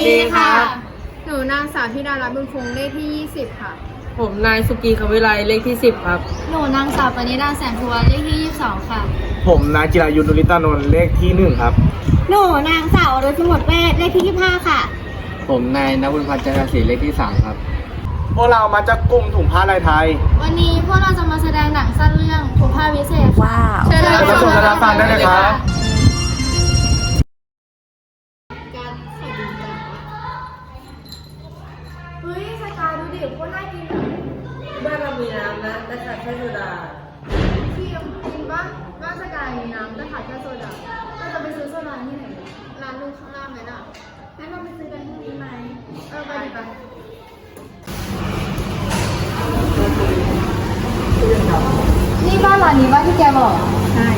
ดีค่ะ หนูนางสาวธิดารัตน์บุญคงเลขที่ 20 ค่ะ ผมนายสุกีคำวิไลเลขที่ 10 ครับ หนูนางสาวปณิดาแสงสุวรรณเลขที่ 22 ค่ะ ผมนายจิรายุทธนุริตานนท์เลขที่หนึ่งครับ หนูนางสาวอรุณสมุทรเวชเลขที่ 25 ค่ะ ผมนายนบุญพันธ์จันทศรีเลขที่ 3 ครับ พวกเรามาจากกลุ่มถุงผ้าลายไทย วันนี้พวกเราจะมาแสดงหนังสั้นเรื่องถุงผ้าวิเศษค่ะว้าว เชิญมาชมคณะฟังได้เลยครับ ดูดิโคตรน่ากินอะบ้านเรามีน้ำนะแต่ขาดแค่โซดาพี่กินปะบ้านสกายมีน้ำแต่ขาดแค่โซดาเราจะไปซื้อโซดาที่ไหนร้านนึงข้างล่างไหมน่ะงั้นเราไปซื้อกันที่นี่ไหมเออไปดิไปนี่บ้านหลังนี้บ้านที่แกบอกใช่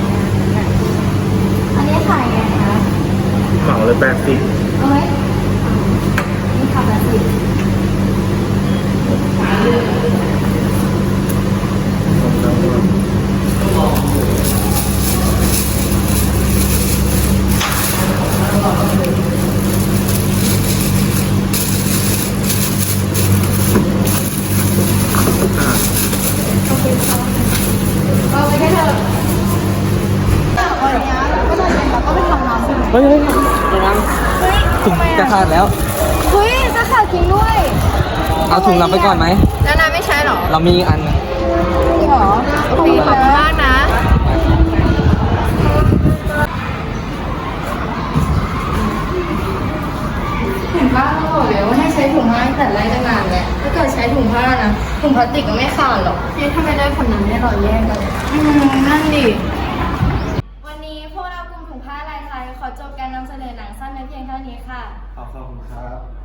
อันนี้ขายไงคะเหมาเลยแปดสิบเอาไหมนี่ขับมาสิ เอาไปแค่เถอะวันนี้เราก็จะเย็นเราก็ไปทำน้ำใช่ไหม เฮ้ยเฮ้ยระวังถุงจะขาดแล้ว เฮ้ยจะขาดจริงด้วย เอาถุงเราไปก่อนไหม แล้วนายไม่ใช้หรอ เรามีอีกอันหนึ่งจริงเหรอขอบคุณมาก ถุงผ้าตั้งแต่แรกตั้งนานแล้วถ้าเกิดใช้ถุงผ้านะถุงพลาสติกก็ไม่ขาดหรอกเฮ้ยทำไมได้คนนั้นได้รอยแยกกันอืมนั่นดิวันนี้พวกเรากลุ่มถุงผ้าลายไทยขอจบการนำเสนอหนังสั้นในเพียงเท่านี้ค่ะ ขอบคุณครับ